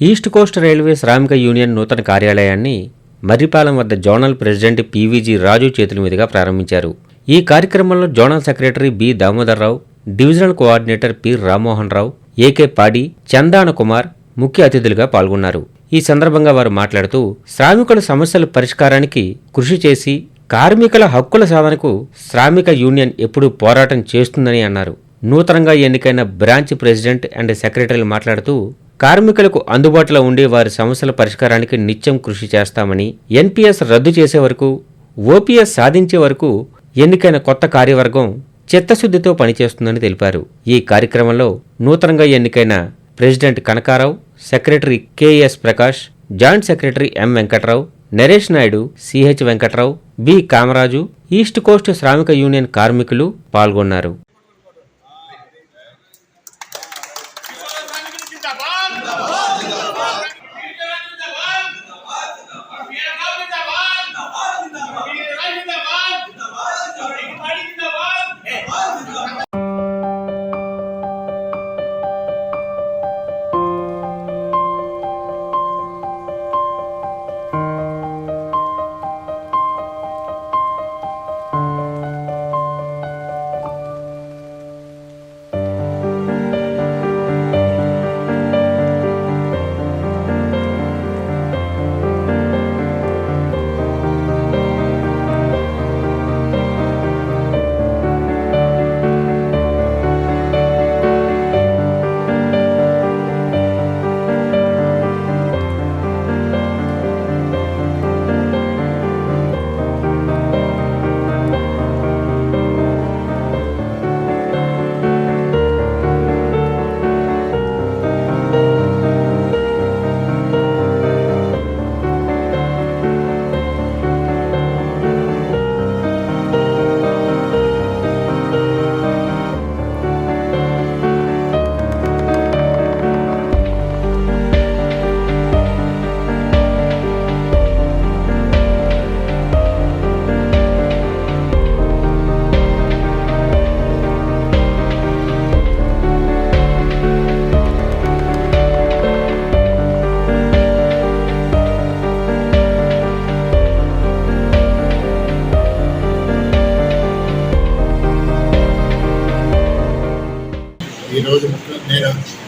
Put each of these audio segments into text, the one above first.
East Coast Railway Shramik union నూతన కార్యాలయాన్ని మర్రిపాలెం వద్ద జోనల్ ప్రెసిడెంట్ పీవీజీ రాజు చేతుల మీదుగా ప్రారంభించారు. ఈ కార్యక్రమంలో zonal secretary B Damodarrao divisional coordinator P Rammohan Rao AK Padi Chandana Kumar ముఖ్య అతిథులుగా పాల్గొన్నారు. ఈ సందర్భంగా వారు మాట్లాడుతూ శ్రామికుల సమస్యల పరిష్కారానికి కృషి చేసి కార్మికుల హక్కుల సాధనకు శ్రామిక యూనియన్ ఎప్పుడూ పోరాటం చేస్తుందని అన్నారు. నూతనంగా ఎన్నికైన బ్రాంచ్ ప్రెసిడెంట్ అండ్ సెక్రటరీలు మాట్లాడుతూ కార్మికులకు అందుబాటులో ఉండే వారి సమస్యల పరిష్కారానికి నిత్యం కృషి చేస్తామని ఎన్పిఎస్ రద్దు చేసే వరకు ఓపీఎస్ సాధించే వరకు ఎన్నికైన కొత్త కార్యవర్గం చిత్తశుద్ధితో పనిచేస్తుందని తెలిపారు. ఈ కార్యక్రమంలో నూతనంగా ఎన్నికైన president Kanakarao secretary KS Prakash joint secretary M Venkatrao Naresh Naidu CH Venkatrao B Kamaraju East Coast Shramik union కార్మికులు పాల్గొన్నారు.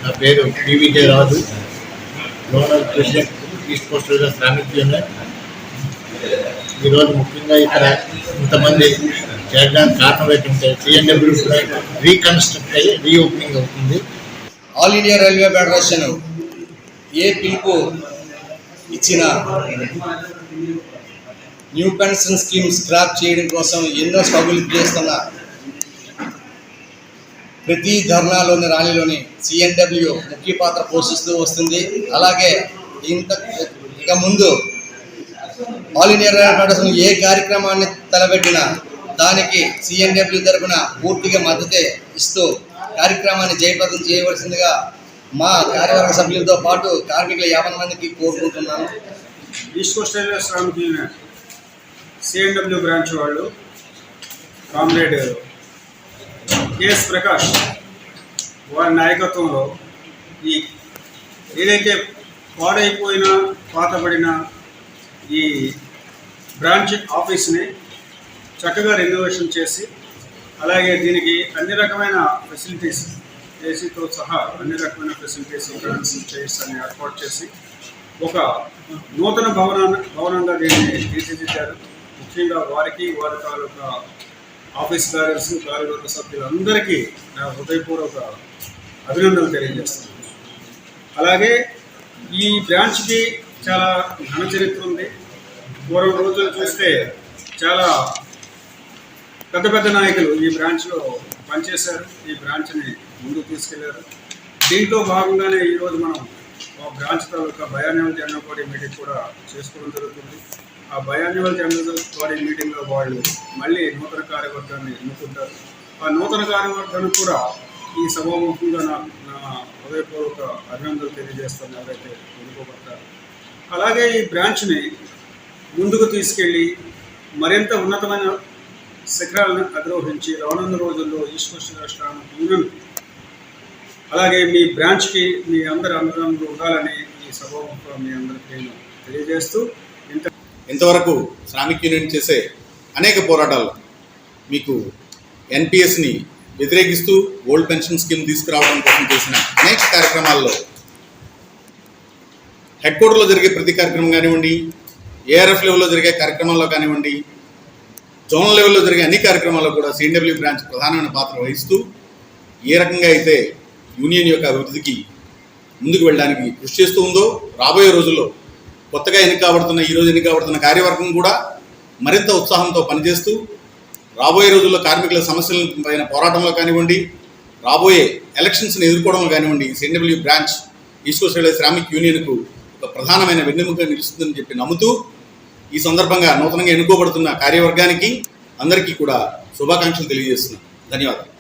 నా పేరు PVK Raju zonal president East Coast Railway Shramik union ఈరోజు ముఖ్యంగా ఇక్కడ ఇంతమంది చేరడానికి కారణం ఏంటంటే సిఎన్డబ్ల్యూ రీకన్స్ట్రక్ట్ అయ్యి రీఓపెనింగ్ అవుతుంది. ఆల్ ఇండియా రైల్వే ఫెడరేషన్ ఏ పిలుపు ఇచ్చిన న్యూ పెన్షన్ స్కీమ్ స్క్రాప్ చేయడం కోసం ఎన్నో స్ట్రగుల్ చేస్తున్న ప్రతి ధర్నాలోని ర్యాలీలోని సిఎన్డబ్ల్యూ ముఖ్య పాత్ర పోషిస్తూ వస్తుంది. అలాగే ఇంత ఇక ముందు ఆల్ ఇండియా ఫెడరేషన్ ఏ కార్యక్రమాన్ని తలపెట్టినా దానికి సిఎన్డబ్ల్యూ తరఫున పూర్తిగా మద్దతే ఇస్తూ కార్యక్రమాన్ని జయప్రదం చేయవలసిందిగా మా కార్యవర్గ సభ్యులతో పాటు కార్మికుల యాభై మందికి కోరుకుంటున్నాను. East Coast Railway Shramik union CNW branch వాళ్ళు కామ్రేడ్ కేఎస్ ప్రకాష్ వారి నాయకత్వంలో ఈ ఏదైతే పాడైపోయిన పాతబడిన ఈ బ్రాంచ్ ఆఫీస్ని చక్కగా రెన్యువేషన్ చేసి అలాగే దీనికి అన్ని రకమైన ఫెసిలిటీస్ ఏసీతో సహా అన్ని రకమైన ఫెసిలిటీస్ ఫ్యాన్స్ చైర్స్ అని ఏర్పాటు చేసి ఒక నూతన భవనాన్ని భవనంగా దీన్ని తీర్చిదిద్దారు. ముఖ్యంగా వారికి వారి తాలూకా ఆఫీస్ కార్యదర్శి కార్యవర్గ సభ్యులందరికీ నా హృదయపూర్వక అభినందనలు తెలియజేస్తున్నాను. అలాగే ఈ బ్రాంచ్కి చాలా ఘన చరిత్ర ఉంది. పూర్వం రోజులు చూస్తే చాలా పెద్ద పెద్ద నాయకులు ఈ బ్రాంచ్లో పనిచేశారు. ఈ బ్రాంచ్ని ముందుకు తీసుకెళ్ళారు. దీంట్లో భాగంగానే ఈరోజు మనం ఆ బ్రాంచ్ తాలూకా బయాన్యువల్ జనరల్ బాడీ మీటింగ్ కూడా చేసుకోవడం జరుగుతుంది. ఆ బయాన్యువల్ జనరల్ బాడీ మీటింగ్లో వాళ్ళు మళ్ళీ నూతన కార్యవర్గాన్ని ఎన్నుకుంటారు. ఆ నూతన కార్యవర్గానికి కూడా ఈ సభాముఖంగా నా నా హృదయపూర్వక అభినందనలు తెలియజేస్తాను ఎవరైతే ఎన్నుకోబడతారు. అలాగే ఈ బ్రాంచ్ని ముందుకు తీసుకెళ్ళి మరింత ఉన్నతమైన శిఖరాలను అధిరోహించి రానున్న రోజుల్లో ఈస్ట్ కోస్ట్ రాష్ట్రాన్ని యూనియన్ అలాగే మీ బ్రాంచ్కి మీ అందరి అందరంలో ఉండాలని ఈ సభాముఖంగా మీ అందరికీ నేను తెలియజేస్తూ ఇంతవరకు శ్రామిక్ యూనియన్ చేసే అనేక పోరాటాలు మీకు ఎన్పిఎస్ని వ్యతిరేకిస్తూ ఓల్డ్ పెన్షన్ స్కీమ్ తీసుకురావడం కోసం చేసిన అనేక కార్యక్రమాల్లో హెడ్ క్వార్టర్లో జరిగే ప్రతి కార్యక్రమం కానివ్వండి ఏఆర్ఎఫ్ లెవెల్లో జరిగే కార్యక్రమాల్లో కానివ్వండి జోనల్ లెవెల్లో జరిగే అన్ని కార్యక్రమాల్లో కూడా సిఎన్డబ్ల్యూ బ్రాంచ్ ప్రధానమైన పాత్ర వహిస్తూ ఏ రకంగా అయితే యూనియన్ యొక్క అభివృద్ధికి ముందుకు వెళ్ళడానికి కృషి చేస్తూ ఉందో రాబోయే రోజుల్లో కొత్తగా ఎన్నిక కాబడుతున్న ఈ ఎన్నిక కాబడుతున్న కార్యవర్గం కూడా మరింత ఉత్సాహంతో పనిచేస్తూ రాబోయే రోజుల్లో కార్మికుల సమస్యల పైన పోరాటంలో కానివ్వండి రాబోయే ఎలక్షన్స్ని ఎదుర్కోవడంలో కానివ్వండి CNW branch East Coast Railway Shramik యూనియన్కు ఒక ప్రధానమైన వెన్నెముక నిలుస్తుందని చెప్పి నమ్ముతూ ఈ సందర్భంగా నూతనంగా ఎన్నుకోబడుతున్న కార్యవర్గానికి అందరికీ కూడా శుభాకాంక్షలు తెలియజేస్తున్నాను ధన్యవాదాలు.